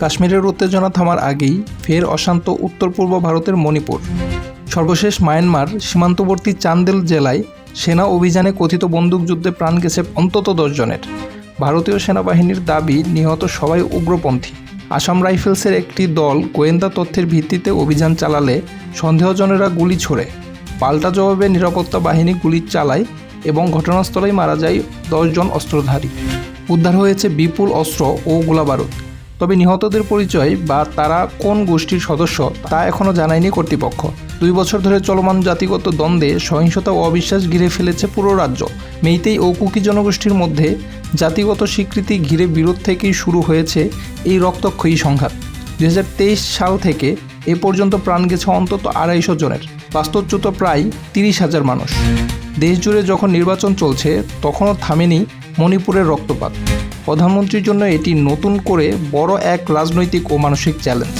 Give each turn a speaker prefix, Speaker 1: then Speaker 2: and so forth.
Speaker 1: কাশ্মীরের উত্তেজনা থামার আগেই ফের অশান্ত উত্তর পূর্ব ভারতের মণিপুর। সর্বশেষ মায়ানমার সীমান্তবর্তী চান্দেল জেলায় সেনা অভিযানে কথিত বন্দুকযুদ্ধে প্রাণ গেছে অন্তত দশজনের ভারতীয় সেনাবাহিনীর দাবি, নিহত সবাই উগ্রপন্থী। আসাম রাইফেলসের একটি দল গোয়েন্দা তথ্যের ভিত্তিতে অভিযান চালালে সন্দেহজনেরা গুলি ছোড়ে। পাল্টা জবাবে নিরাপত্তা বাহিনী গুলি চালায় এবং ঘটনাস্থলেই মারা যায় দশজন অস্ত্রধারী। উদ্ধার হয়েছে বিপুল অস্ত্র ও গোলাবারুদ। তবে নিহতদের পরিচয় বা তারা কোন গোষ্ঠীর সদস্য তা এখনও জানায়নি কর্তৃপক্ষ। দুই বছর ধরে চলমান জাতিগত দ্বন্দ্বে সহিংসতা ও অবিশ্বাস ঘিরে ফেলেছে পুরো রাজ্য। মেইতেই ও কুকি জনগোষ্ঠীর মধ্যে জাতিগত স্বীকৃতি ঘিরে বিরোধ থেকেই শুরু হয়েছে এই রক্তক্ষয়ী সংঘাত। দু হাজার তেইশ সাল থেকে এ পর্যন্ত প্রাণ গেছে অন্তত আড়াইশো জনের। বাস্তবচ্যুত প্রায় তিরিশ হাজার মানুষ। দেশজুড়ে যখন নির্বাচন চলছে, তখনও থামেনি মণিপুরের রক্তপাত। প্রধানমন্ত্রীর জন্য এটি নতুন করে বড় এক রাজনৈতিক ও মানসিক চ্যালেঞ্জ।